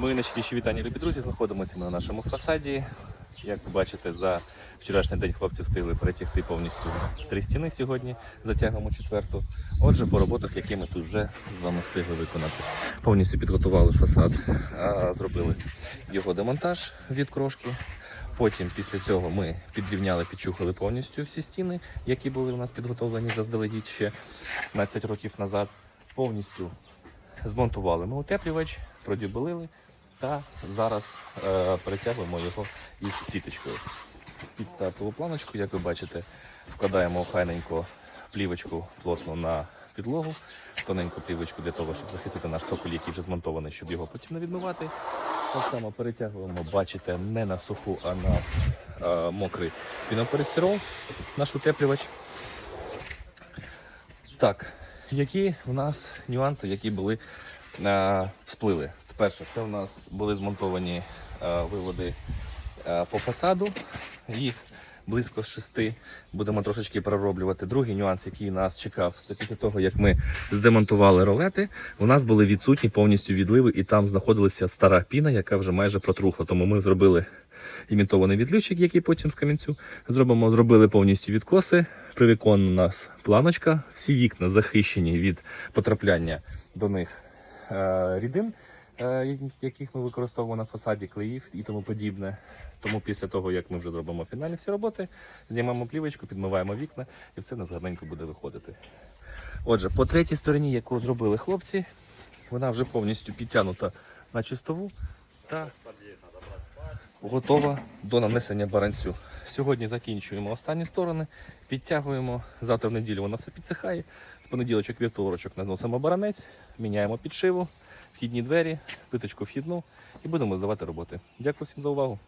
Ми найщиріші вітання, любі друзі. Знаходимося ми на нашому фасаді. Як ви бачите, за вчорашній день хлопці встигли перетягти повністю три стіни сьогодні, затягуємо четверту. Отже, по роботах, які ми тут вже з вами встигли виконати. Повністю підготували фасад, зробили його демонтаж від крошки. Потім після цього ми підрівняли, підчухали повністю всі стіни, які були у нас підготовлені заздалегідь ще 15 років назад. Повністю змонтували ми утеплювач, продюбелили та зараз е, перетягуємо його із сіточкою. Під стартову планочку, як ви бачите, вкладаємо охайненько плівочку плотно на підлогу, тоненьку плівочку для того, щоб захистити наш цоколь, який вже змонтований, щоб його потім не відмивати. Так само перетягуємо, бачите, не на суху, а на е, мокрий пінополістирол, наш утеплювач. Так, які у нас нюанси, які були всплили? Це перше, це у нас були змонтовані е, виводи е, по фасаду. Їх близько шести будемо трошечки перероблювати. Другий нюанс, який нас чекав, це після того, як ми здемонтували ролети, у нас були відсутні повністю відливи, і там знаходилася стара піна, яка вже майже протрухла. Тому ми зробили імітований відливчик, який потім з камінцю зробимо. Зробили повністю відкоси. Привікон у нас планочка. Всі вікна захищені від потрапляння до них е, рідин, е, яких ми використовуємо на фасаді, клеїв і тому подібне. Тому після того, як ми вже зробимо фінальні всі роботи, знімаємо плівочку, підмиваємо вікна і все нас гарненько буде виходити. Отже, по третій стороні, яку зробили хлопці, вона вже повністю підтягнута на чистову та готова до нанесення баранцю. Сьогодні закінчуємо останні сторони, підтягуємо. Завтра в неділю вона все підсихає. З понеділочок, вівторочок наносимо баранець, міняємо підшиву, вхідні двері, плиточку вхідну і будемо здавати роботи. Дякую всім за увагу.